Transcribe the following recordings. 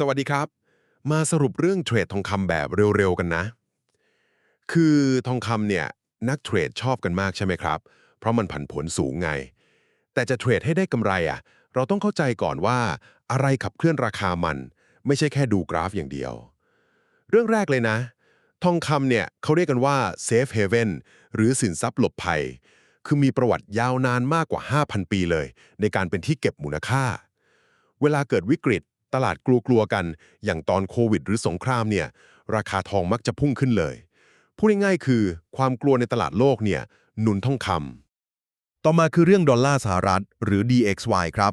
สวัสดีครับ มาสรุปเรื่องเทรดทองคำแบบเร็วๆกันนะ คือทองคำเนี่ยนักเทรดชอบกันมากใช่ไหมครับ เพราะมันผันผวนสูงไง แต่จะเทรดให้ได้กำไรอะ เราต้องเข้าใจก่อนว่าอะไรขับเคลื่อนราคามัน ไม่ใช่แค่ดูกราฟอย่างเดียว เรื่องแรกเลยนะ ทองคำเนี่ยเขาเรียกกันว่า safe haven หรือสินทรัพย์หลบภัย คือมีประวัติยาวนานมากกว่า 5,000 ปีเลย ในการเป็นที่เก็บมูลค่า เวลาเกิดวิกฤต ตลาดกลัวๆกัน อย่างตอนโควิด หรือสงครามเนี่ยราคาทองมักจะพุ่งขึ้นเลยพูดง่ายๆคือ ความกลัวในตลาดโลกเนี่ยหนุนทองคำต่อมาคือเรื่องดอลลาร์สหรัฐ หรือ DXY ครับ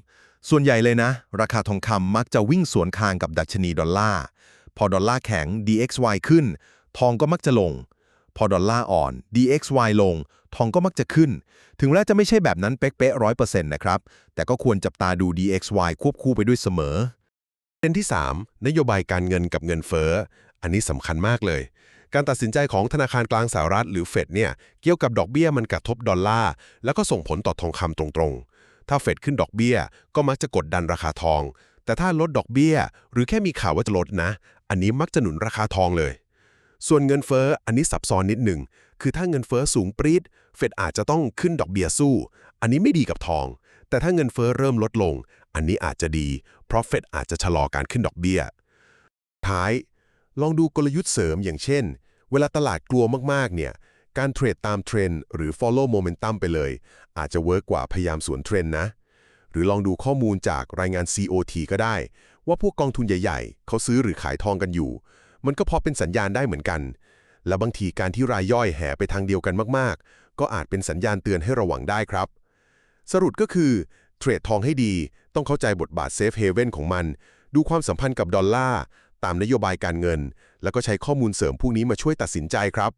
ส่วนใหญ่เลยนะ ราคาทองคำมักจะวิ่งสวนทางกับดัชนีดอลลาร์ พอดอลลาร์แข็ง DXY ขึ้น ทองก็มักจะลง พอดอลลาร์อ่อน DXY ลง ทองก็มักจะขึ้น ถึงแม้จะไม่ใช่แบบนั้นเป๊ะๆร้อยเปอร์เซ็นต์นะครับ แต่ก็ควรจับตาดู DXY ควบคู่ไปด้วยเสมอ เด็นที่ 3 นโยบายการเงินกับเงินเฟ้อ อันนี้สำคัญมากเลย การตัดสินใจของธนาคารกลางสหรัฐหรือเฟดเนี่ย เกี่ยวกับดอกเบี้ยมันกระทบดอลลาร์ แล้วก็ส่งผลต่อทองคำตรงๆ ถ้าเฟดขึ้นดอกเบี้ย ก็มักจะกดดันราคาทอง แต่ถ้าลดดอกเบี้ย หรือแค่มีข่าวว่าจะลดนะ อันนี้มักจะหนุนราคาทองเลย ส่วนเงินเฟ้อ อันนี้ซับซ้อนนิดหนึ่ง คือถ้าเงินเฟ้อสูงปรี๊ด เฟดอาจจะต้องขึ้นดอกเบี้ยสู้ อันนี้ไม่ดีกับทอง แต่ถ้าเงินเฟ้อเริ่มลดลง อันนี้อาจจะดี เพราะเฟดอาจจะชะลอการขึ้นดอกเบี้ย ท้าย ลองดูกลยุทธ์เสริมอย่างเช่น เวลาตลาดกลัวมากๆ เนี่ย การเทรดตามเทรนด์หรือ follow momentum ไปเลย อาจจะเวิร์กกว่าพยายามสวนเทรนด์นะ หรือลองดูข้อมูลจากรายงาน COT ก็ได้ ว่าพวกกองทุนใหญ่ ๆ เขาซื้อหรือขายทองกันอยู่ มันก็พอเป็นสัญญาณได้เหมือนกัน และบางทีการที่รายย่อยแห่ไปทางเดียวกันมากๆ ก็อาจเป็นสัญญาณเตือนให้ระวังได้ครับ สรุปก็คือ เทรดทองให้ดี ต้องเข้าใจบทบาทเซฟเฮเว่นของมัน ดูความสัมพันธ์กับดอลลาร์ ตามนโยบายการเงิน แล้วก็ใช้ข้อมูลเสริมพวกนี้มาช่วยตัดสินใจครับ